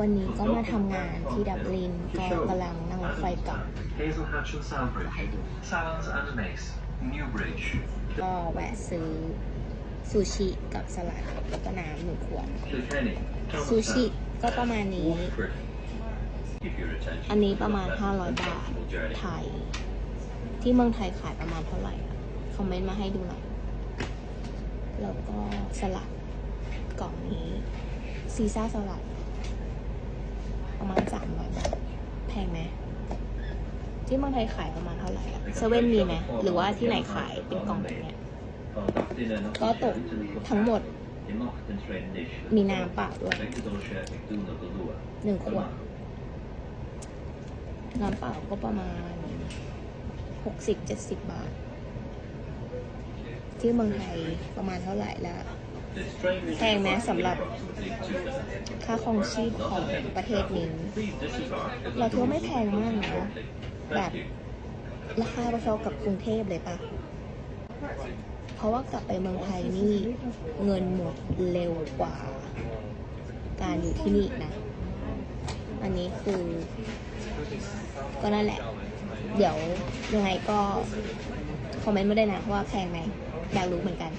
วันนี้ก็มาทำงานที่ดับลินก็กำลังนั่งรถไฟกลับ Hazel Hatch and Soundbridge. Sounds and Mace. Newbridge. ก็แวะซื้อซูชิกับสลัดแล้วก็น้ำหนึ่งขวด Kilkenny. ซูชิก็ประมาณนี้ Waterford. Give your attention อันนี้ประมาณ to the 500 บาท uncomfortable journey. ไทย ที่เมืองไทยขายประมาณเท่าไหร่อะคอมเมนต์มาให้ดูหน่อย แล้วก็สลัดกล่องนี้ซีซ่าสลัด ประมาณสามร้อยบาทแพงไหมที่เมืองไทยขายประมาณเท่าไหร่อะเซเว่นมีไหมหรือว่าที่ไหนขายเป็นกล่องแบบเนี้ยก็ตกทั้งหมด มีน้ำเปล่าด้วยหนึ่งขวดน้ำเปล่าก็ประมาณหกสิบเจ็ดสิบบาท ที่เมืองไทยประมาณเท่าไหร่ล้ว แพงไหมสำหรับค่าครองชีพของประเทศนี้ เราคิดว่าไม่แพงมากนะ แบบราคาพอๆกับกรุงเทพเลยปะเพราะว่ากลับไปเมืองไทยนี่เงินหมดเร็วกว่า การอยู่ที่นี่นะ อันนี้คือ ก็นั่นแหละ เดี๋ยวยังไงก็คอมเมนต์มาได้นะว่าแพงไหม đào đủ bình cảnh